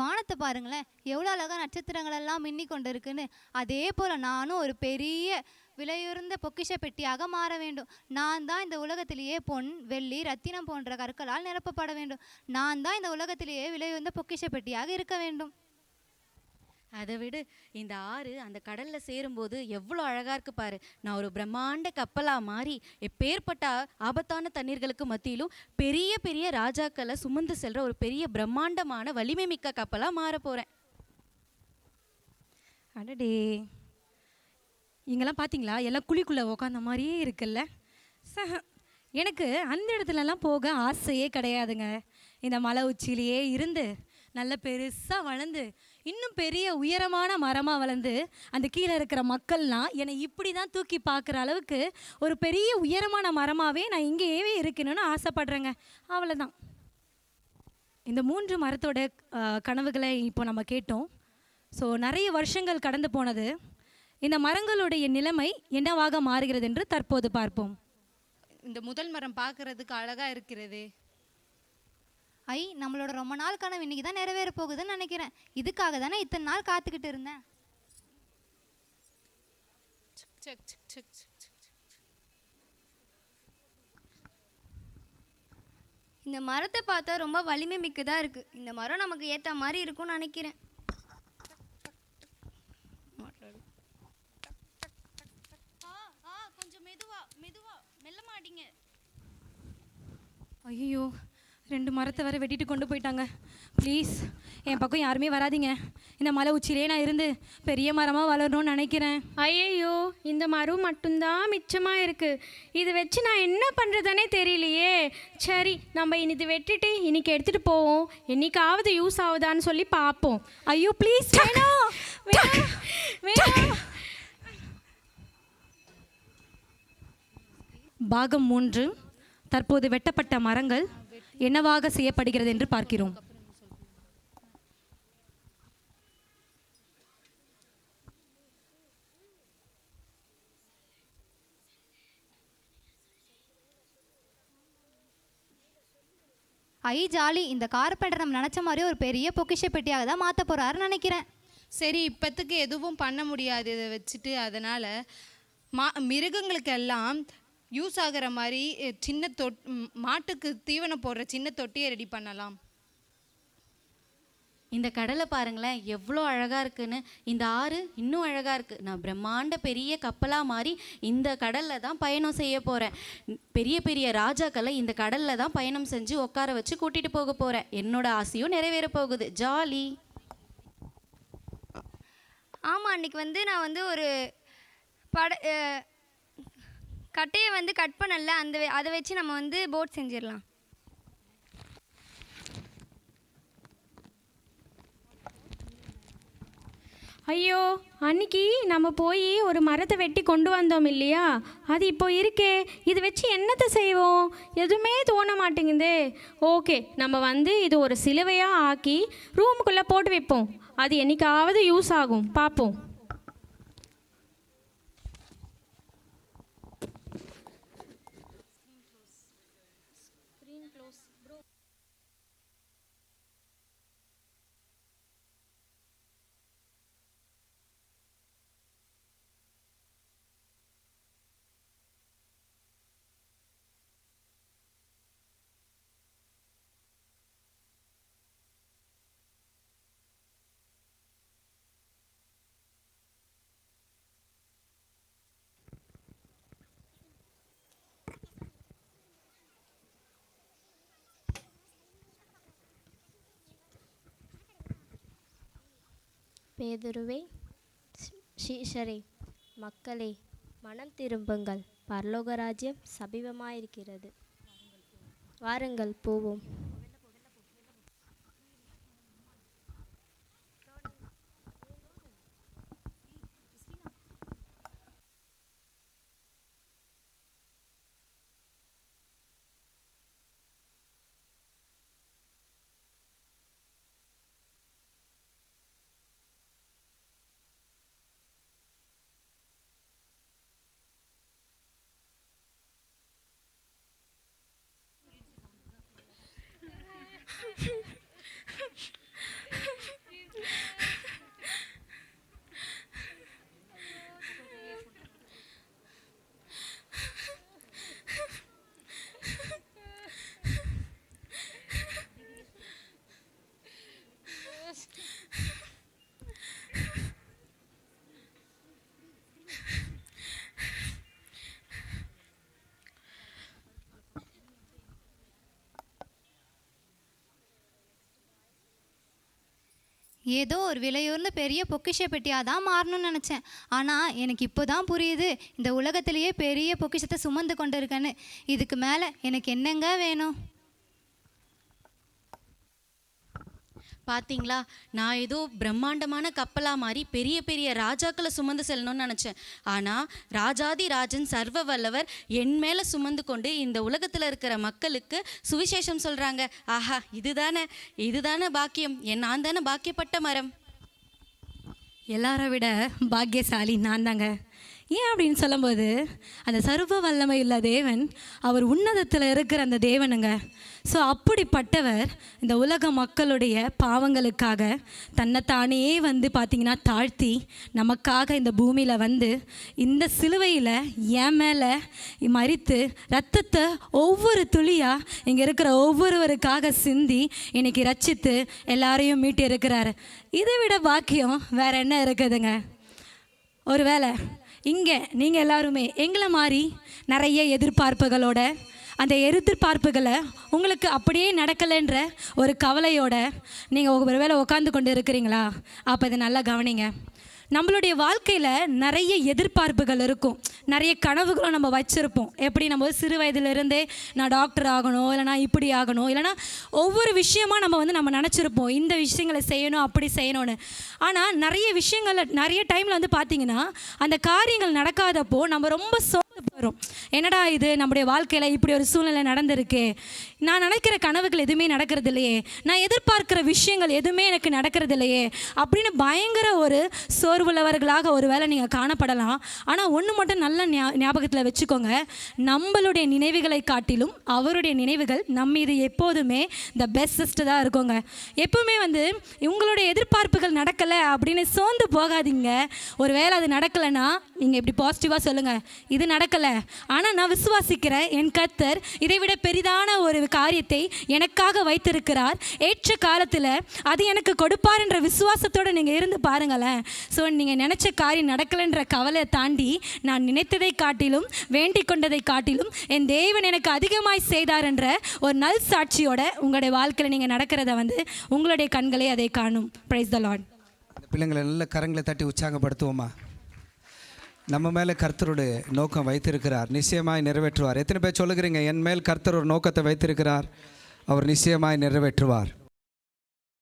வானத்தை பாருங்களேன். எவ்வளோ அழகாக நட்சத்திரங்கள் எல்லாம் மின்னி கொண்டு இருக்குன்னு அதே போல் நானும் ஒரு பெரிய விலையுறந்த பொக்கிஷ பெட்டியாக மாற வேண்டும். நான் தான் இந்த உலகத்திலேயே பொன் வெள்ளி ரத்தினம் போன்ற கற்களால் நிரப்பப்பட வேண்டும். நான் தான் இந்த உலகத்திலேயே விலையுறந்த பொக்கிஷ பெட்டியாக இருக்க வேண்டும். அதை விடு இந்த ஆறு அந்த கடல்ல சேரும்போது எவ்வளோ அழகா இருக்கு பாரு. நான் ஒரு பிரம்மாண்ட கப்பலா மாறி எப்பேற்பட்ட ஆபத்தான தண்ணீர்களுக்கு மத்தியிலும் பெரிய பெரிய ராஜாக்களை சுமந்து செல்ற ஒரு பெரிய பிரம்மாண்டமான வலிமை மிக்க கப்பலா மாற போறேன். அடடே. இங்கெல்லாம் பார்த்தீங்களா எல்லாம் குழிக்குள்ளே உக்காந்த மாதிரியே இருக்குல்ல. சஹ. எனக்கு அந்த இடத்துலலாம் போக ஆசையே கிடையாதுங்க. இந்த மலை உச்சியிலேயே இருந்து நல்ல பெருசாக வளர்ந்து இன்னும் பெரிய உயரமான மரமாக வளர்ந்து அந்த கீழே இருக்கிற மக்கள்லாம் என்னை இப்படி தான் தூக்கி பார்க்குற அளவுக்கு ஒரு பெரிய உயரமான மரமாகவே நான் இங்கேயே இருக்கணும்னு ஆசைப்படுறேங்க. அவ்வளோதான் இந்த மூன்று மரத்தோட கனவுகளை இப்போ நம்ம கேட்டோம். ஸோ நிறைய வருஷங்கள் கடந்து போனது. இந்த மரங்களுடைய நிலைமை என்னவாக மாறுகிறது என்று தற்போது பார்ப்போம். இந்த முதல் மரம் பார்க்கறதுக்கு அழகா இருக்கிறது. ஐ நம்மளோட ரொம்ப நாள் கனவு இன்னைக்கு தான் நிறைவேற போகுதுன்னு நினைக்கிறேன். இதுக்காக தானே இத்தனை நாள் காத்துக்கிட்டு இருந்தேன். இந்த மரத்தை பார்த்தா ரொம்ப வலிமை மிக்கதாக இருக்குது இந்த மரம் நமக்கு ஏற்ற மாதிரி இருக்கும்னு நினைக்கிறேன். கொஞ்சம் மெதுவா மெதுவா மெல்ல மாட்டீங்க ஐயோ ரெண்டு மரத்தை வேற வெட்டிட்டு கொண்டு போயிட்டாங்க. ப்ளீஸ் என் பக்கம் யாருமே வராதீங்க. இந்த மலை உச்சியிலே நான் இருந்து பெரிய மரமாக வளரணும்னு நினைக்கிறேன். ஐயையோ இந்த மரம் மட்டும்தான் மிச்சமாக இருக்குது இது வச்சு நான் என்ன பண்ணுறதுனே தெரியலையே. சரி நம்ம இனி இது வெட்டிட்டு இன்னைக்கு எடுத்துகிட்டு போவோம். என்னைக்காவது யூஸ் ஆகுதான்னு சொல்லி பார்ப்போம். ஐயோ ப்ளீஸ் வேணாம் வேணாம் வேணாம் பாகம் மூன்று தற்போது வெட்டப்பட்ட மரங்கள். என்னவாக செய்யப்படுகிறது என்று பார்க்கிறோம். ஐ ஜாலி இந்த கார்பெண்டர் நம்ம நினச்ச மாதிரியே ஒரு பெரிய பொக்கிஷ பெட்டியாக தான் மாற்ற போகிறாருன்னு நினைக்கிறேன். சரி இப்போத்துக்கு எதுவும் பண்ண முடியாது இதை வச்சுட்டு. அதனால் மா மிருகங்களுக்கெல்லாம் யூஸ் ஆகிற மாதிரி சின்ன தொட் மாட்டுக்கு தீவனம் போடுற சின்ன தொட்டியை ரெடி பண்ணலாம். இந்த கடலை பாருங்களேன் எவ்வளோ அழகா இருக்குன்னு. இந்த ஆறு இன்னும் அழகா இருக்கு. நான் பிரம்மாண்ட பெரிய கப்பலா மாறி இந்த கடல்ல தான் பயணம் செய்ய போறேன். பெரிய பெரிய ராஜாக்களை இந்த கடல்ல தான் பயணம் செஞ்சு உட்கார வச்சு கூட்டிட்டு போக போறேன். என்னோட ஆசையும் நிறைவேற போகுது. ஜாலி. ஆமாம் அன்னைக்கு வந்து நான் வந்து ஒரு பட கட்டையை வந்து கட் பண்ணல அந்த அதை வச்சு நம்ம வந்து போட் செஞ்சிடலாம். ஐயோ அன்னைக்கு நம்ம போய் ஒரு மரத்தை வெட்டி கொண்டு வந்தோம் இல்லையா? அது இப்போ இருக்கே இது வச்சு என்னத்தை செய்வோம்? எதுவுமே தோண மாட்டேங்குதே. ஓகே நம்ம வந்து இது ஒரு சிலுவையாக ஆக்கி ரூமுக்குள்ளே போட்டு வைப்போம். அது என்றைக்காவது யூஸ் ஆகும். பார்ப்போம். பேதுருவே சீஷரே மக்களே மனம் திரும்புங்கள். பரலோக ராஜ்யம் சமீபமாயிருக்கிறது வாருங்கள் போவோம். ஏதோ ஒரு விலையூரில் பெரிய பொக்கிஷ பெட்டியாக தான் மாறணும்னு நினச்சேன். ஆனால் எனக்கு இப்போ தான் புரியுது. இந்த உலகத்திலேயே பெரிய பொக்கிஷத்தை சுமந்து கொண்டு இருக்கேன்னு இதுக்கு மேலே எனக்கு என்னங்க வேணும்? பார்த்தீங்களா நான் ஏதோ பிரம்மாண்டமான கப்பலாக மாதிரி பெரிய பெரிய ராஜாக்களை சுமந்து செல்லணும்னு நினச்சேன். ஆனால் ராஜாதி ராஜன் சர்வ வல்லவர் என் மேலே சுமந்து கொண்டு இந்த உலகத்தில் இருக்கிற மக்களுக்கு சுவிசேஷம் சொல்கிறாங்க ஆஹா இதுதானே இதுதானே பாக்கியம். என் நான் தானே பாக்கியப்பட்ட மரம். எல்லாரை விட பாக்கியசாலி நான் தாங்க. ஏன் அப்படின்னு சொல்லும்போது அந்த சர்வ வல்லமை உள்ள தேவன் அவர் உன்னதத்தில் இருக்கிற அந்த தேவனுங்க. ஸோ அப்படிப்பட்டவர் இந்த உலக மக்களுடைய பாவங்களுக்காக தன்னைத்தானே வந்து பார்த்திங்கன்னா தாழ்த்தி நமக்காக இந்த பூமியில் வந்து இந்த சிலுவையில் என் மேலே மறித்து ரத்தத்தை ஒவ்வொரு துளியாக இங்கே இருக்கிற ஒவ்வொருவருக்காக சிந்தி இன்றைக்கி ரச்சித்து எல்லாரையும் மீட்டு இருக்கிறாரு. இதை விட பாக்கியம் வேற என்ன இருக்குதுங்க? ஒருவேளை இங்கே நீங்கள் எல்லாருமே எங்களை மாதிரி நிறைய எதிர்பார்ப்புகளோட அந்த எதிர்பார்ப்புகளை உங்களுக்கு அப்படியே நடக்கலைன்ற ஒரு கவலையோட நீங்கள் ஒரு வேளை உட்காந்து கொண்டு இருக்கிறீங்களா? அப்போ இதை நல்லா கவனிங்க. நம்மளுடைய வாழ்க்கையில் நிறைய எதிர்பார்ப்புகள் இருக்கும். நிறைய கனவுகளும் நம்ம வச்சுருப்போம். எப்படி நம்ம சிறு வயதிலிருந்தே நான் டாக்டர் ஆகணும் இல்லைனா இப்படி ஆகணும் இல்லைனா ஒவ்வொரு விஷயமா நம்ம வந்து நம்ம நினச்சிருப்போம். இந்த விஷயங்களை செய்யணும் அப்படி செய்யணும்னு. ஆனால் நிறைய விஷயங்கள் நிறைய டைமில் வந்து பார்த்திங்கன்னா அந்த காரியங்கள் நடக்காதப்போ நம்ம ரொம்ப வரும். என்னடா இது? நம்முடைய வாழ்க்கையில் இப்படி ஒரு சூழ்நிலை நடந்திருக்கு. நான் நினைக்கிற கனவுகள் எதுவுமே நடக்கிறது இல்லையே நான் எதிர்பார்க்கிற விஷயங்கள் எதுவுமே எனக்கு நடக்கிறது இல்லையே அப்படின்னு பயங்கர ஒரு சோர்வுள்ளவர்களாக ஒரு வேளை நீங்கள் காணப்படலாம். ஆனால் ஒன்று மட்டும் நல்ல ஞாபகத்தில் வச்சுக்கோங்க. நம்மளுடைய நினைவுகளை காட்டிலும் அவருடைய நினைவுகள் நம்ம இது எப்போதுமே த பெஸ்டஸ்ட்டு தான் இருக்குங்க. எப்பவுமே வந்து உங்களுடைய எதிர்பார்ப்புகள் நடக்கலை அப்படின்னு சோர்ந்து போகாதீங்க. ஒரு வேளை அது நடக்கலைன்னா நீங்கள் இப்படி பாசிட்டிவாக சொல்லுங்கள் இது நடக்கலை. ஆனால் நான் விசுவாசிக்கிறேன். என் கர்த்தர் இதை விட பெரிதான ஒரு காரியத்தை எனக்காக வைத்திருக்கிறார். ஏற்ற காலத்தில் அது எனக்கு கொடுப்பார் என்ற விசுவாசத்தோடு நீங்கள் இருந்து பாருங்களேன். ஸோ நீங்கள் நினச்ச காரியம் நடக்கலைன்ற கவலை தாண்டி நான் நினைத்ததை காட்டிலும் வேண்டிக் கொண்டதை காட்டிலும் என் தேவன் எனக்கு அதிகமாய் செய்தார் என்ற ஒரு நல் சாட்சியோட உங்களுடைய வாழ்க்கையில் நீங்கள் நடக்கிறத வந்து உங்களுடைய கண்களே அதை காணும். பிரைஸ் த லார்ட் பிள்ளைங்களை நல்ல கரங்களை தட்டி உற்சாகப்படுத்துவோமா? நம்ம மேலே கர்த்தருடைய நோக்கம் வைத்திருக்கிறார். நிச்சயமாய் நிறைவேற்றுவார். எத்தனை பேர் சொல்லுகிறீங்க என் மேல் கர்த்தர் ஒரு நோக்கத்தை வைத்திருக்கிறார் அவர் நிச்சயமாய் நிறைவேற்றுவார்.